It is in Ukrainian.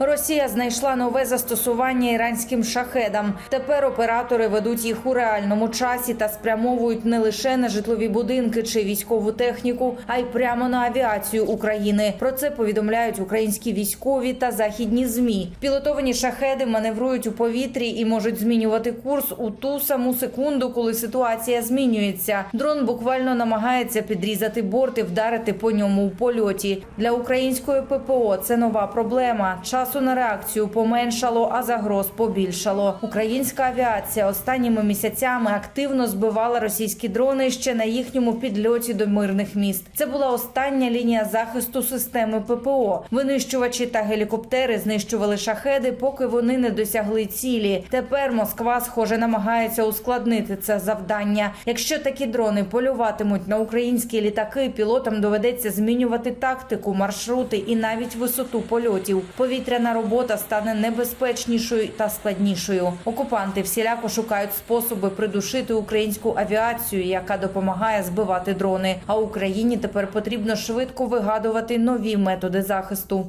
Росія знайшла нове застосування іранським шахедам. Тепер оператори ведуть їх у реальному часі та спрямовують не лише на житлові будинки чи військову техніку, а й прямо на авіацію України. Про це повідомляють українські військові та західні змі. Пілотовані шахеди маневрують у повітрі і можуть змінювати курс у ту саму секунду, коли ситуація змінюється. Дрон буквально намагається підрізати борт і вдарити по ньому у польоті. Для української ППО це нова проблема. Часу на реакцію поменшало, а загроз побільшало. Українська авіація останніми місяцями активно збивала російські дрони ще на їхньому підльоті до мирних міст. Це була остання лінія захисту системи ППО. Винищувачі та гелікоптери знищували шахеди, поки вони не досягли цілі. Тепер Москва, схоже, намагається ускладнити це завдання. Якщо такі дрони полюватимуть на українські літаки, пілотам доведеться змінювати тактику, маршрути і навіть висоту польотів. Повітряна робота стане небезпечнішою та складнішою. Окупанти всіляко шукають способи придушити українську авіацію, яка допомагає збивати дрони. А Україні тепер потрібно швидко вигадувати нові методи захисту.